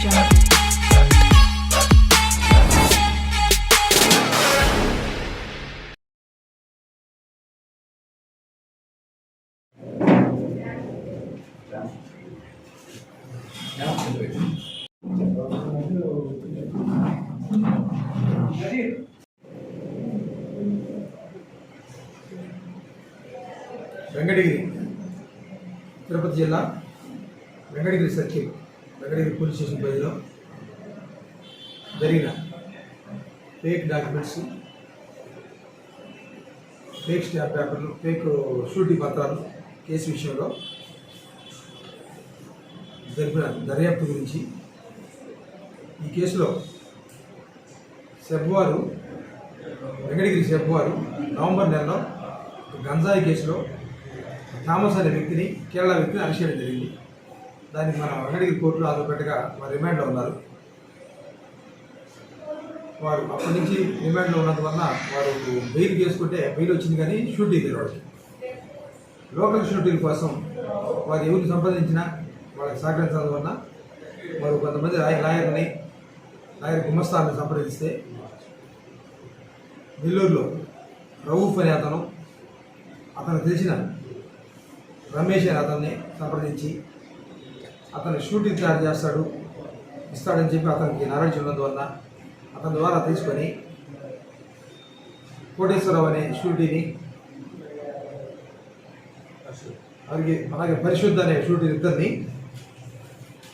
jungle. Venkatagiri Tirupati జిల్లా Venkatagiri circle Venkatagiri police station పరిధిలో జరిగిన ఫేక్ డాక్యుమెంట్స్ ఫేక్ స్టాంప్ పేపర్లు ఫేక్ షూటీ పత్రాలు కేసు విషయంలో జరిపిన దర్యాప్తు గురించి ఈ కేసులో సెబ్వారు వెంకటగిరి సెబ్వారు నవంబర్ నెలలో గంజాయి కేసులో థామస్ అనే వ్యక్తిని కేరళ వ్యక్తిని అరెస్ట్ చేయడం జరిగింది. దానికి మనం వెంకటగిరి కోర్టులో ఆధారపెట్టగా వారు రిమాండ్లో ఉన్నారు. వారు అప్పటి నుంచి రిమాండ్లో ఉన్నందువలన వారు బెయిల్ చేసుకుంటే బెయిల్ వచ్చింది కానీ షూటింగ్ లేదు లోకల్ షూటింగ్ కోసం వారు ఎవరిని సంప్రదించినా వాళ్ళకి సహకరించడం వలన వారు కొంతమంది లాయ- లాయర్ని లాయర్ గుమస్తాన్ని సంప్రదిస్తే నెల్లూరులో రవూఫ్ అనే అతను అతను తెలిసిన రమేష్ అనే అతన్ని సంప్రదించి అతను షూటింగ్ తయారు చేస్తాడు ఇస్తాడని చెప్పి అతనికి నాలెడ్జ్ ఉన్నందువల్ల అతని ద్వారా తీసుకొని కోటేశ్వరరావు అనే షూటీని అలాగే అలాగే పరిశుద్ధ అనే షూటింగ్ ఇద్దరిని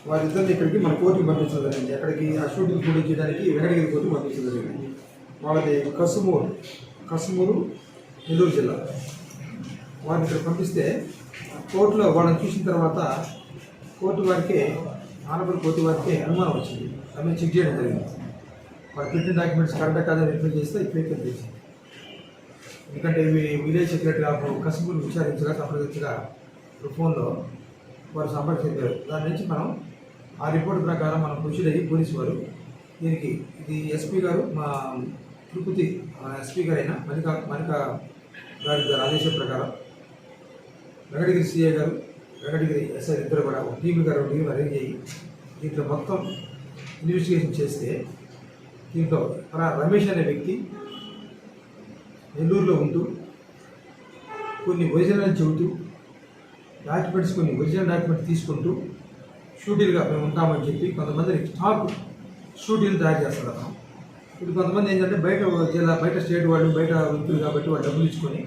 వారిద్దరిని ఇక్కడికి మన కోర్టుకి పంపించడం జరిగింది. ఎక్కడికి ఆ షూటింగ్ పూర్తి చేయడానికి వెంకటగిరి కోర్టుకు పంపించడం జరిగింది. వాళ్ళది కసుమూరు కసుమూరు నెల్లూరు జిల్లా. వారిని ఇక్కడ పంపిస్తే కోర్టులో వాళ్ళని చూసిన తర్వాత కోర్టు వారికే ఆనపల్లి కోర్టు వారికే అనుమానం వచ్చింది. అవి చెక్ చేయడం జరిగింది. వాళ్ళు పెట్టిన డాక్యుమెంట్స్ కరెక్టా కాదని వెరిఫై చేస్తే ఇప్పటికే తెలిసింది ఎందుకంటే ఇవి విలేజ్ సెక్రటరీ ఆఫ్ కసుమూరు విచారించగా సంప్రదించగా ఫోన్లో వారు సంప్రదించారు దాని నుంచి మనం ఆ రిపోర్ట్ ప్రకారం మనం ప్రొసీడ్ అయ్యి పోలీసు వారు దీనికి ఇది ఎస్పీ గారు మా తిరుపతి ఎస్పీ గారైన మణిక మణిక గారి గారి ఆదేశం ప్రకారం వెంకటగిరి సిఐ గారు వెంకటగిరి ఎస్ఐ ఇద్దరు కూడా ఒక టీం గారు టీం అరేంజ్ అయ్యి దీంట్లో మొత్తం ఇన్వెస్టిగేషన్ చేస్తే దీంట్లో మన రమేష్ అనే వ్యక్తి నెల్లూరులో ఉంటూ కొన్ని ఒరిజినల్ చెబుతూ డాక్యుమెంట్స్ కొన్ని ఒరిజినల్ డాక్యుమెంట్స్ తీసుకుంటూ షూటీలుగా మేము ఉంటామని చెప్పి కొంతమంది స్టాక్ షూటీలు తయారు చేస్తారు అతను. ఇప్పుడు కొంతమంది ఏంటంటే బయట జిల్లా బయట స్టేట్ వాళ్ళు బయట వ్యక్తులు కాబట్టి వాళ్ళు డబ్బులు ఇచ్చుకొని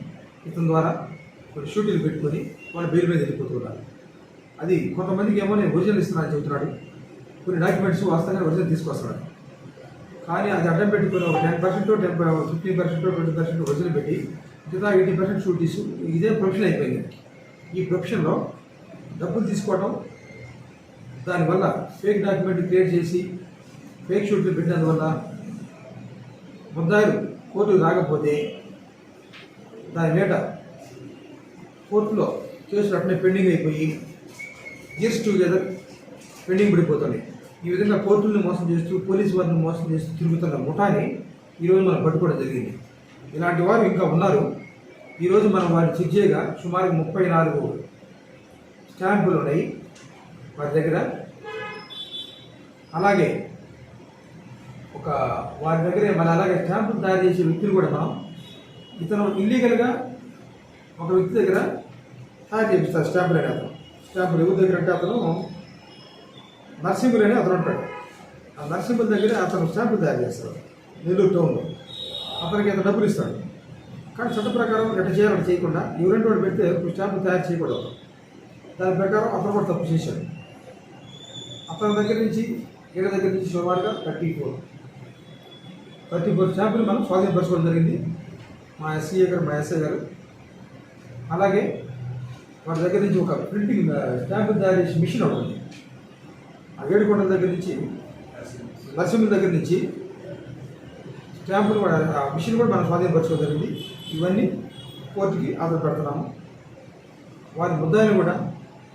ఇతని ద్వారా కొన్ని షూటీలు పెట్టుకొని వాళ్ళు బెయిల్ మీద వెళ్ళిపోతున్నారు అది కొంతమందికి ఏమో నేను ఒరిజినల్ ఇస్తున్నానని చెబుతున్నాడు. కొన్ని డాక్యుమెంట్స్ వాస్తవంగా ఒరిజినల్ తీసుకొస్తున్నాడు. కానీ అది అడ్డం పెట్టుకుని ఒక ten percent ten fifteen percent twenty percent original పెట్టి మిగతా ఎయిటీ పర్సెంట్ షూటీస్ ఇదే ప్రొఫెషన్ అయిపోయింది. ఈ ప్రొఫెషన్లో డబ్బులు తీసుకోవడం దానివల్ల ఫేక్ డాక్యుమెంట్ క్రియేట్ చేసి ఫేక్ షూట్లు పెట్టినందువల్ల ముద్దాయిలు కోర్టుకు రాకపోతే దాని మీద కోర్టులో కేసులు అట్లనే పెండింగ్ అయిపోయి ఇయర్స్ టుగెదర్ పెండింగ్ పడిపోతుంది ఈ విధంగా కోర్టుల్ని మోసం చేస్తూ పోలీసు వారిని మోసం చేస్తూ తిరుగుతున్న ముఠాని ఈరోజు మనం పట్టుకోవడం జరిగింది. ఇలాంటి వారు ఇంకా ఉన్నారు. ఈరోజు మనం వారిని చెక్ చేయగా సుమారు ముప్పై నాలుగు స్టాంపులు ఉన్నాయి వారి దగ్గర. అలాగే ఒక వారి దగ్గరే మన అలాగే స్టాంపులు తయారు చేసే వ్యక్తులు కూడా మనం. ఇతను ఇల్లీగల్గా ఒక వ్యక్తి దగ్గర తయారు చేపిస్తారు స్టాంపులు అనే అతను. స్టాంపులు ఎవరి దగ్గర అంటే అతను నర్సింపులు అని అతను ఉంటాడు. ఆ నర్సింపుల దగ్గర అతను స్టాంపులు తయారు చేస్తాడు నెల్లూరు టౌన్లో. అతనికి అతను డబ్బులు ఇస్తాడు. కానీ చట్ట ప్రకారం ఎట్ట చేయాలని చేయకుండా ఎవరంటే వాడు పెడితే స్టాంపులు తయారు చేయకూడదు అతను. దాని ప్రకారం అతను కూడా తప్పు చేశాడు. అతని దగ్గర నుంచి ఈడ దగ్గర నుంచి సుమారుగా థర్టీ ఫోర్. థర్టీ ఫోర్ స్టాంపులు మనం స్వాధీనపరచుకోవడం జరిగింది. మా ఎస్సీఏ గారు మా ఎస్ఐ గారు అలాగే వారి దగ్గర నుంచి ఒక ప్రింటింగ్ స్టాంపు తయారు చేసే మిషన్ ఒకటి ఆ ఏడుకొండల దగ్గర నుంచి నరసింహుల దగ్గర నుంచి స్టాంపులు కూడా ఆ మిషన్ కూడా మనం స్వాధీనపరచుకోవడం జరిగింది. ఇవన్నీ కోర్టుకి ఆధార పెడుతున్నాము. వారి ముద్దాయిని కూడా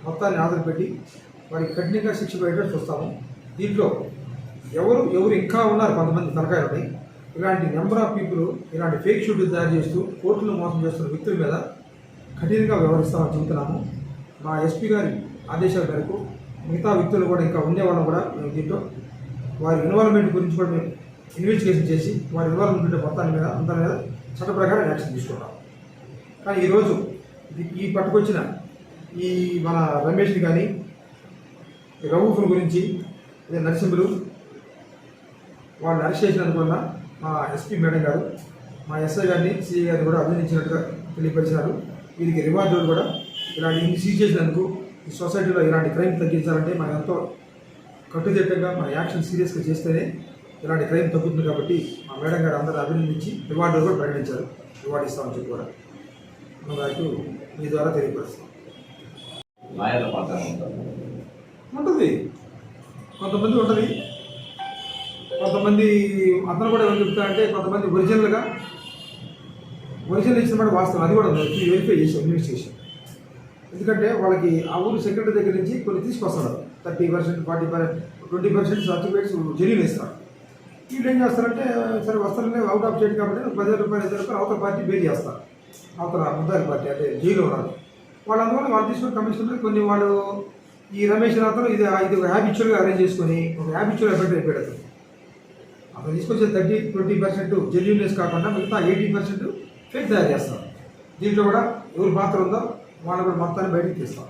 మొత్తాన్ని ఆధార పెట్టి వారికి కఠినంగా శిక్ష పెట్టడం చూస్తాము. దీంట్లో ఎవరు ఎవరు ఇంకా ఉన్నారు? కొంతమంది తలకాయలని ఇలాంటి నెంబర్ ఆఫ్ పీపుల్ ఇలాంటి ఫేక్ షూట్లు తయారు చేస్తూ కోర్టులు మోసం చేస్తున్న వ్యక్తుల మీద కఠినంగా వ్యవహరిస్తామని చెబుతున్నాము. మా ఎస్పీ గారి ఆదేశాల మేరకు మిగతా వ్యక్తులు కూడా ఇంకా ఉండేవాళ్ళం కూడా మేము దీంట్లో. వారి ఇన్వాల్వ్మెంట్ గురించి కూడా మేము ఇన్వెస్టిగేషన్ చేసి వారి ఇన్వాల్వ్మెంట్ మొత్తాన్ని మీద అందరి మీద చట్ట ప్రకారం యాక్షన్ తీసుకుంటాం కానీ ఈరోజు ఈ పట్టుకొచ్చిన ఈ మన రమేష్ని కానీ రవూఫ్ని గురించి నరసింహులు వాళ్ళని అరెస్ట్ చేసినందుకు వల్ల మా ఎస్పీ మేడం గారు మా ఎస్ఐ గారిని సిఐ గారిని కూడా అభినందించినట్టుగా తెలియపరిచినారు. వీరికి రివార్డు కూడా ఇలాంటి ఇన్ని సీజ్ చేసినందుకు ఈ సొసైటీలో ఇలాంటి క్రైమ్ తగ్గించాలంటే మనం ఎంతో కట్టుదిట్టంగా మన యాక్షన్ సీరియస్గా చేస్తేనే ఇలాంటి క్రైమ్ తగ్గుతుంది కాబట్టి మా మేడం గారు అందరూ అభినందించి రివార్డు కూడా ప్రకటించారు. రివార్డు ఇస్తామని చెప్పి కూడా మన వారికి మీ ద్వారా తెలియపరుస్తాం. ఉంటుంది. కొంతమంది ఉంటుంది. కొంతమంది అతను కూడా ఏమని చెప్తారంటే కొంతమంది ఒరిజినల్గా ఒరిజినల్ ఇచ్చిన మాట వాస్తవం. అది కూడా ఉంది. వెరిఫై చేసాం ఇన్వెస్టిగేషన్ ఎందుకంటే వాళ్ళకి ఆ ఊరు సెక్రటరీ దగ్గర నుంచి కొన్ని తీసుకొస్తున్నారు thirty percent forty percent twenty percent certificates genuine ఇస్తారు వీళ్ళు ఏం చేస్తారంటే సరే వస్తారనే అవుట్ ఆఫ్ స్టేట్ కాబట్టి పదిహేను రూపాయలు ఇద్దరు రూపాయలు అవతల పార్టీ బెయిల్ చేస్తారు. అవతల ముద్దారి పార్టీ అంటే జైలు ఉన్నారు వాళ్ళు అందువల్ల వాళ్ళు తీసుకున్న కమిషన్ కొన్ని వాళ్ళు ఈ రమేష్ అతను ఇది ఇది ఒక హ్యాబిచువల్గా అరేంజ్ చేసుకొని ఒక హ్యాబిచువల్ ఎఫెక్ట్ అయిపోయాడు అతను. అతను తీసుకొచ్చే థర్టీ ట్వంటీ పర్సెంట్ జెన్యున్నెస్ కాకుండా మిగతా ఎయిటీ పర్సెంట్ ఫేక్ తయారు చేస్తారు దీంట్లో కూడా ఎవరు పాత్ర ఉందో వాళ్ళు కూడా మొత్తాన్ని బయటికి తీస్తాం.